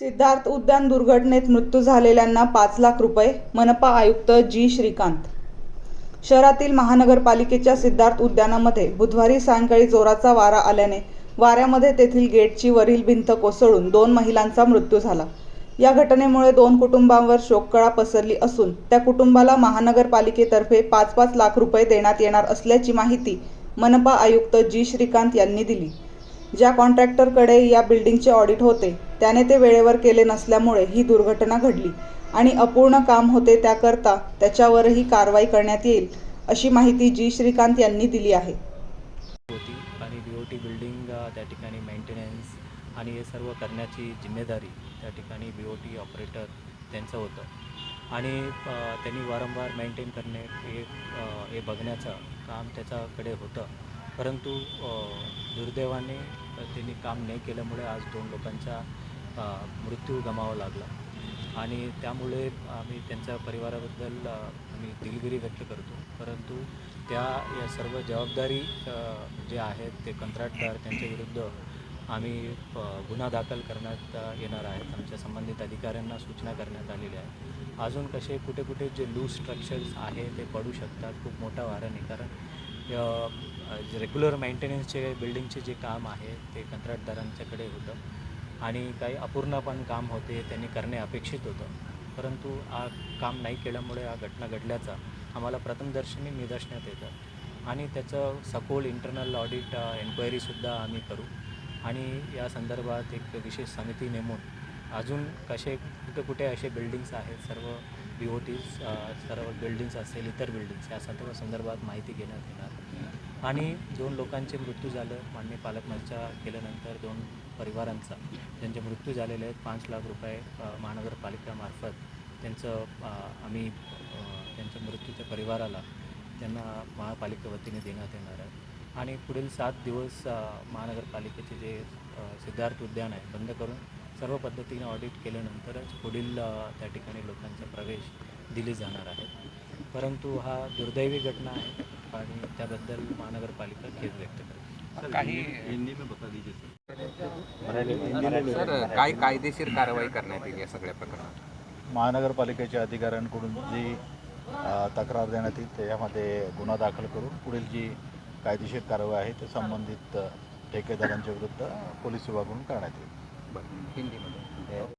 सिद्धार्थ उद्यान दुर्घटनेत मृत्यू झालेल्यांना पाच लाख रुपये मनपा आयुक्त जी. श्रीकांत. शहरातील महानगरपालिकेच्या सिद्धार्थ उद्यानामध्ये बुधवारी सायंकाळी जोराचा वारा आल्याने वाऱ्यामध्ये तेथील गेटची वरील भिंत कोसळून दोन महिलांचा मृत्यू झाला. या घटनेमुळे दोन कुटुंबांवर शोककळा पसरली असून त्या कुटुंबाला महानगरपालिकेतर्फे पाच पाच लाख रुपये देण्यात येणार असल्याची माहिती मनपा आयुक्त जी. श्रीकांत यांनी दिली. ज्या कॉन्ट्रॅक्टरकडे या बिल्डिंगचे ऑडिट होते त्याने ते वेळेवर केले नसल्यामुळे ही दुर्घटना घडली आणि अपूर्ण काम होते त्याकरता त्याच्यावरही कारवाई करण्यात येईल अशी माहिती जी. श्रीकांत यांनी दिली आहे. होती आणि बी ओ टी बिल्डिंग त्या ठिकाणी मेंटेनन्स आणि हे सर्व करण्याची जिम्मेदारी त्या ठिकाणी बी ओ टी ऑपरेटर त्यांचं होतं. आणि त्यांनी वारंवार मेंटेन करणे हे हे बघण्याचं काम त्याच्याकडे होतं. परंतु दुर्दैवाने त्यांनी काम नाही केल्यामुळे आज दोन लोकांचा मृत्यू गमावा लागला. आणि त्यामुळे आम्ही त्यांच्या परिवाराबद्दल आम्ही दिलगिरी व्यक्त करतो. परंतु त्या या सर्व जबाबदारी जे आहेत ते कंत्राटदार त्यांच्या विरुद्ध आम्ही गुन्हा दाखल करण्यात येणार आहेत. आमच्या संबंधित अधिकाऱ्यांना सूचना करण्यात आलेल्या आहेत. अजून कसे कुठे कुठे जे लूज स्ट्रक्चर्स आहे ते पडू शकतात खूप मोठा वाऱ्याने कारण रेग्युलर मेंटेनन्सचे बिल्डिंगचे जे काम आहे ते कंत्राटदारांच्याकडे होतं. आणि काही अपूर्ण पण काम होते त्यांनी करणे अपेक्षित होतं. परंतु हा काम नाही केल्यामुळे हा घटना घडल्याचा आम्हाला प्रथमदर्शनी निदर्शनात येतं. आणि त्याचं सखोल इंटरनल ऑडिट एन्क्वायरीसुद्धा आम्ही करू. आणि या संदर्भात एक विशेष समिती नेमून अजून कसे कुठे कुठे असे बिल्डिंग्स आहेत सर्व बी ओ टीज सर्व बिल्डिंग्स असेल इतर बिल्डिंग्स या सर्व संदर्भात माहिती घेण्यात येणार. आणि दोन लोकांचे मृत्यू झालं माननीय पालकमंत्र्या केल्यानंतर दोन परिवारांचा. ज्यांचे मृत्यू झालेले आहेत पाच लाख रुपये महानगरपालिकेमार्फत त्यांचं आम्ही त्यांच्या मृत्यूच्या परिवाराला त्यांना महापालिके वतीने देण्यात येणार आहे. आणि पुढील सात दिवस महानगरपालिकेचे जे सिद्धार्थ उद्यान आहे बंद करून सर्व पद्धतीने ऑडिट केल्यानंतरच पुढील त्या ठिकाणी लोकांचा प्रवेश दिले जाणार आहे. परंतु हा दुर्दैवी घटना आहे. आणि त्याबद्दल महानगरपालिका खेद व्यक्त करते. काही हिंदी में बता दीजिए सर. काय कायदेशीर कारवाई करण्यात येईल या सगळ्या प्रकरणात. महानगरपालिकेच्या अधिकाऱ्यांकडून जी तक्रार देण्यात येईल त्याच्यामध्ये गुन्हा दाखल करून पुढील जी कायदेशीर कारवाई आहे ते संबंधित ठेकेदारांच्या विरुद्ध पोलीस विभागाकडून करण्यात येईल. हिंदीमध्ये.